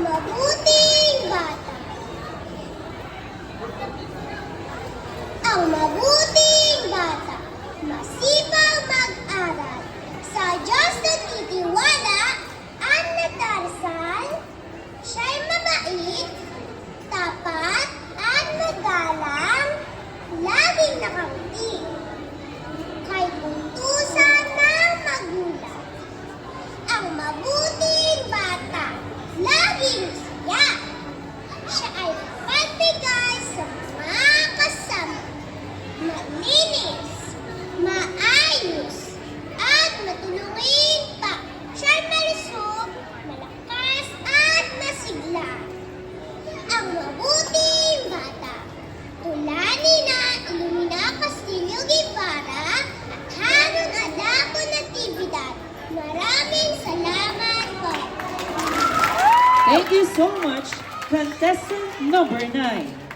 mabuting bata. Ang mabuting bata, masipag mag-aral, sa Diyos natitiwala, ang nadarasal, siya'y mabait, tapat, at magalang, laging nakangiti. Laging siya. Ay pagbigay sa mga kasama. Malinis, maayos, at matulungin pa. Siya'y malusog, malakas, at masigla. Ang mabuting bata, tulani na Ilumina Castillo Guevara at Harun Adapo Natividad. Maraming Thank you so much, contestant number 9.